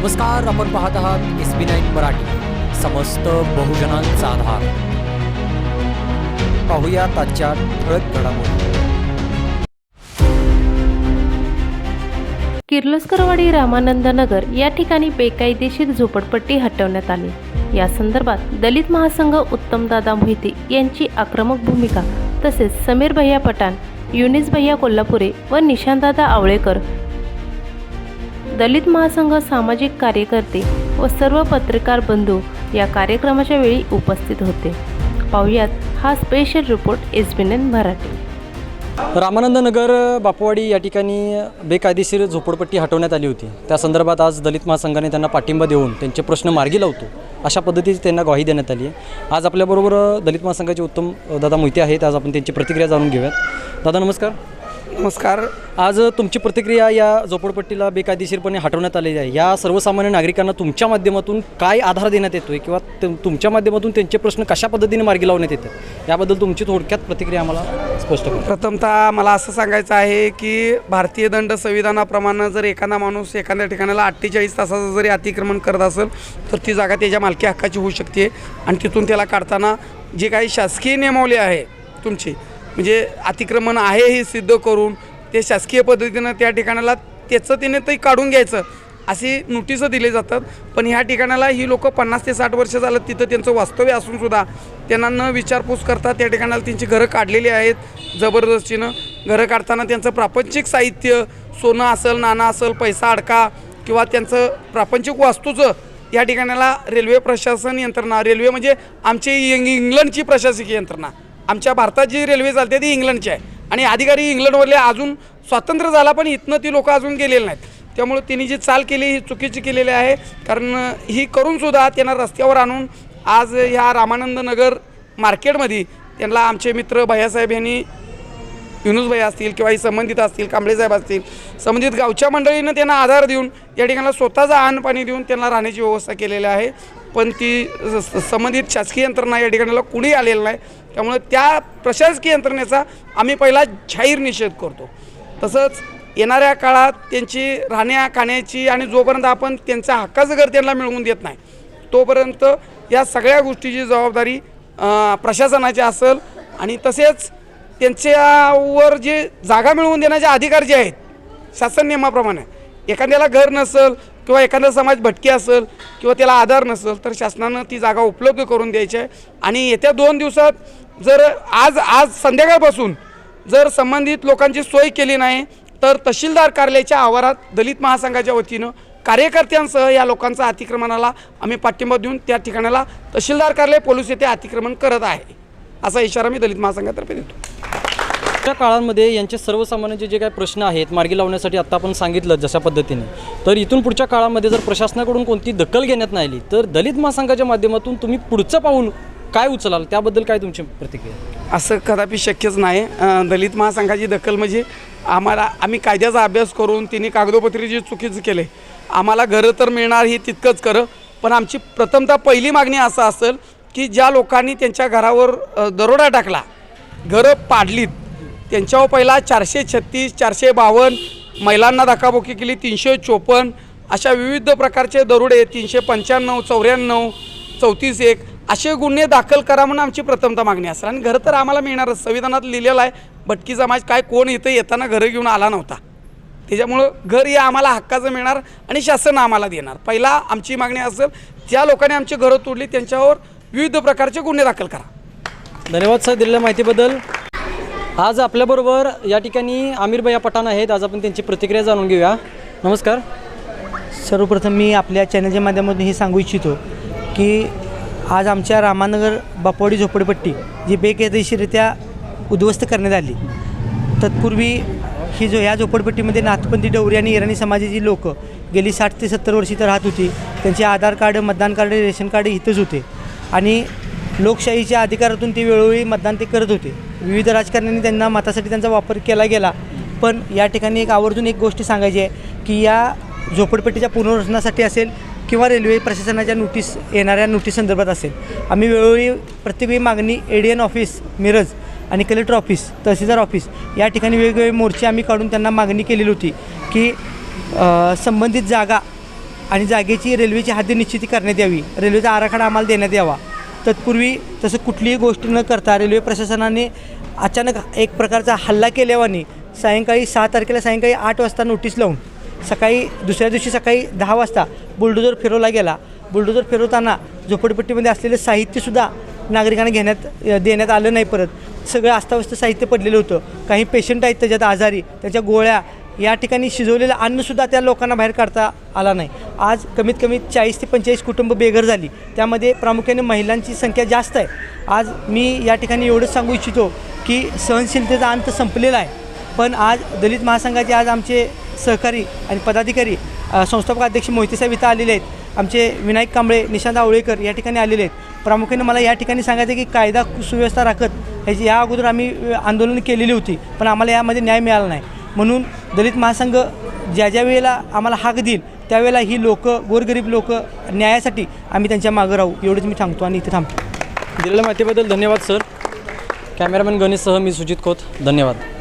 नमस्कार आपण पाहत आहात एस बी नाईन मराठी. समस्त बहुजनांचा आधार. पाहूया ताज्या ठळक घडामोडी. किर्लोस्करवाडी रामानंद नगर या ठिकाणी बेकायदेशीर झोपडपट्टी हटवण्यात आली. या संदर्भात दलित महासंघ उत्तमदादा मोहिते यांची आक्रमक भूमिका तसेच समीर भैया पठाण युनिस भैया कोल्हापुरे व निशांतदादा आवळेकर दलित महासंघ सामाजिक कार्यकर्ते व सर्व पत्रकार बंधू या कार्यक्रमाच्या वेळी उपस्थित होते. पाहुयात हा special report S B N Marathi. Ramanand Nagar Bapwadi या ठिकाणी बेकायदेशीर झोपडपट्टी हटवण्यात आली होती. त्या संदर्भात आज दलित महासंघाने त्यांना पाठिंबा देऊन त्यांचे प्रश्न मार्गी लावतो. अशा पद्धतीची त्यांना ग्वाही देण्यात आली आहे. आज आपल्याबरोबर दलित महासंघाचे उत्तम दादा मोहिते आहेत. आज आपण त्यांची प्रतिक्रिया जाणून घेऊयात. दादा नमस्कार. नमस्कार. आज तुमची प्रतिक्रिया या झोपडपट्टीला बेकायदेशीरपणे हटवण्यात आलेली आहे. या सर्वसामान्य नागरिकांना तुमच्या माध्यमातून काय आधार देण्यात येतोय किंवा तुम- तुमच्या माध्यमातून त्यांचे प्रश्न कशा पद्धतीने मार्गी लावण्यात येतात याबद्दल तुमची थोडक्यात प्रतिक्रिया आम्हाला स्पष्ट करा. प्रथमतः मला असं सांगायचं आहे की भारतीय दंड संविधानाप्रमाणे जर एखादा माणूस एखाद्या ठिकाणाला अठ्ठेचाळीस तासाचं जरी अतिक्रमण करत असेल तर ती जागा त्याच्या मालकी हक्काची होऊ शकते. आणि तिथून त्याला काढताना जे काही शासकीय नियमावली आहे तुमची म्हणजे अतिक्रमण आहे हे सिद्ध करून ते शासकीय पद्धतीनं त्या ठिकाणाला त्याचं त्याने ते काढून घ्यायचं अशी नोटिसं दिले जातात. पण ह्या ठिकाणाला ही लोक पन्नास ते साठ वर्ष झालं तिथं त्यांचं वास्तव्य असून सुद्धा त्यांना न विचारपूस करता त्या ठिकाणाला त्यांची घरं काढलेली आहेत. जबरदस्तीनं घरं काढताना त्यांचं प्रापंचिक साहित्य सोनं असेल नाणं असेल पैसा अडका किंवा त्यांचं प्रापंचिक वास्तूचं या ठिकाणाला रेल्वे प्रशासन यंत्रणा रेल्वे म्हणजे आमची इंग इंग्लंडची प्रशासकीय यंत्रणा. आमच्या भारतात जी रेल्वे चालते ती इंग्लंडची आहे. आणि अधिकारी इंग्लंडवरले अजून स्वातंत्र्य झाला पण इथनं ती लोकं अजून गेलेली नाहीत. त्यामुळे त्यांनी जी चाल केली ही चुकीची केलेली आहे. कारण ही करूनसुद्धा त्यांना रस्त्यावर आणून आज ह्या रामानंद नगर मार्केटमध्ये त्यांना आमचे मित्र भैयासाहेब यांनी युनुसभाई असतील किंवा ही संबंधित असतील कांबळेसाहेब असतील संबंधित गावच्या मंडळीनं त्यांना आधार देऊन या ठिकाणी स्वतःचं अन्न पाणी देऊन त्यांना राहण्याची व्यवस्था केलेली आहे. पण ती स- संबंधित शासकीय यंत्रणा या ठिकाणाला कुणी आलेलं नाही. त्यामुळे त्या प्रशासकीय यंत्रणेचा आम्ही पहिला जाहीर निषेध करतो. तसंच येणाऱ्या काळात त्यांची राहण्या खाण्याची आणि जोपर्यंत आपण त्यांचा हक्काचं घर त्यांना मिळवून देत नाही तोपर्यंत या सगळ्या गोष्टीची जबाबदारी प्रशासनाची असेल. आणि तसेच त्यांच्यावर जे जागा मिळवून देण्याचे अधिकार जे आहेत शासन नियमाप्रमाणे एखाद्याला घर नसेल किंवा एखादा समाज भटकी असेल किंवा त्याला आधार नसेल तर शासनानं ती जागा उपलब्ध करून द्यायची आहे. आणि येत्या दोन दिवसात जर आज आज संध्याकाळपासून जर संबंधित लोकांची सोय केली नाही तर तहसीलदार कार्यालयाच्या आवारात दलित महासंघाच्या वतीनं कार्यकर्त्यांसह या लोकांचा अतिक्रमणाला आम्ही पाठिंबा देऊन त्या ठिकाणाला तहसीलदार कार्यालय पोलीस येथे अतिक्रमण करत आहे. असा इशारा मी दलित महासंघातर्फे देतो. त्या काळामध्ये यांचे सर्वसामान्यांचे जे काही प्रश्न आहेत मार्गी लावण्यासाठी आत्ता आपण सांगितलं जशा पद्धतीने. तर इथून पुढच्या काळामध्ये जर प्रशासनाकडून कोणती दखल घेण्यात नाही आली तर दलित महासंघाच्या माध्यमातून तुम्ही पुढचं पाऊल काय उचलाल? त्याबद्दल काय तुमची प्रतिक्रिया असं कदापि शक्यच नाही. दलित महासंघाची दखल म्हणजे आम्हाला आम्ही कायद्याचा अभ्यास करून तिने कागदोपत्री जे चुकीचं केले आम्हाला घरं तर मिळणार हे तितकंच करं पण आमची प्रथमतः पहिली मागणी असं असेल की ज्या लोकांनी त्यांच्या घरावर दरोडा टाकला घरं पाडलीत त्यांच्यावर पहिला चारशे छत्तीस चारशे बावन्न महिलांना धक्काबुक्की केली तीनशे चोपन्न अशा विविध प्रकारचे दरोडे तीनशे पंच्याण्णव चौऱ्याण्णव चौतीस एक असे गुन्हे दाखल करा म्हणून आमची प्रथमता मागणी असेल आणि घरं तर आम्हाला मिळणारच. संविधानात लिहिलेलं आहे भटकी समाज काय कोण इथं येताना घरं घेऊन आला नव्हता. त्याच्यामुळं घर हे आम्हाला हक्काचं मिळणार आणि शासन आम्हाला देणार. पहिला आमची मागणी असेल ज्या लोकांनी आमची घरं तोडली त्यांच्यावर विविध प्रकारचे गुन्हे दाखल करा. धन्यवाद सर. दिलेल्या माहितीबद्दल. आज आपल्याबरोबर या ठिकाणी आमिरभैया पठाण आहेत. आज आपण त्यांची प्रतिक्रिया जाणून घेऊया. नमस्कार. सर्वप्रथम मी आपल्या चॅनलच्या माध्यमातून हे सांगू इच्छितो की आज आमच्या रामानगर बापवाडी झोपडपट्टी जी बेकायदेशीरित्या उद्ध्वस्त करण्यात आली. तत्पूर्वी ही जो या झोपडपट्टीमध्ये नाथपंथी डवरी आणि इराणी समाजाची लोक गेली साठ ते सत्तर वर्षी तर राहत होती. त्यांचे आधार कार्ड मतदान कार्ड रेशन कार्ड इथंच होते. आणि लोकशाहीच्या अधिकारातून ते वेळोवेळी मतदान ते करत होते. विविध राजकारण्यांनी त्यांना मतासाठी त्यांचा वापर केला गेला. पण या ठिकाणी एक आवर्जून एक गोष्ट सांगायची आहे की या झोपडपट्टीच्या पुनर्वसनासाठी असेल किंवा रेल्वे प्रशासनाच्या नोटीस येणाऱ्या नोटीस संदर्भात असेल आम्ही वेळोवेळी प्रत्येक वेळी मागणी A D N office Miraj आणि कलेक्टर ऑफिस तहसीलदार ऑफिस या ठिकाणी वेगवेगळे मोर्चे आम्ही काढून त्यांना मागणी केलेली होती की संबंधित जागा आणि जागेची रेल्वेची हद्दी निश्चिती करण्यात यावी. रेल्वेचा आराखडा आम्हाला देण्यात यावा. तत्पूर्वी तसं कुठलीही गोष्ट न करता रेल्वे प्रशासनाने अचानक एक प्रकारचा हल्ला केल्यावानी सायंकाळी सहा तारखेला सायंकाळी आठ वाजता नोटीस लावून सकाळी दुसऱ्या दिवशी सकाळी दहा वाजता बुलडोजर फिरवला गेला. बुलडोजर फिरवताना झोपडपट्टीमध्ये असलेलं साहित्यसुद्धा नागरिकांना घेण्यात देण्यात आलं नाही परत. सगळं अस्ताव्यस्त साहित्य पडलेलं होतं. काही पेशंट आहेत त्याच्यात आजारी त्याच्या गोळ्या या ठिकाणी शिजवलेलं अन्नसुद्धा त्या लोकांना बाहेर काढता आला नाही. आज कमीत कमी चाळीस ते पंचेचाळीस कुटुंब बेघर झाली. त्यामध्ये प्रामुख्याने महिलांची संख्या जास्त आहे. आज मी या ठिकाणी एवढंच सांगू इच्छितो की सहनशीलतेचा अंत संपलेला आहे. पण आज दलित महासंघाचे आज आमचे सहकारी आणि पदाधिकारी संस्थापक अध्यक्ष मोहितेसाहेब इथं आलेले आहेत. आमचे विनायक कांबळे निशांत आवळेकर या ठिकाणी आलेले आहेत. प्रामुख्याने मला या ठिकाणी सांगायचं आहे की कायदा सुव्यवस्था राखत ह्याची या अगोदर आम्ही आंदोलन केलेली होती. पण आम्हाला यामध्ये न्याय मिळाला नाही. म्हणून दलित महासंघ ज्या ज्या वेळेला आम्हाला हाक देईल त्यावेळेला ही लोक गोरगरीब लोक न्यायासाठी आम्ही त्यांच्या मागं राहू एवढंच मी थांबतो आणि इथे थांबतो. दिलेल्या माहितीबद्दल धन्यवाद सर. कॅमेरामॅन गणेशसह मी सुजित खोत. धन्यवाद.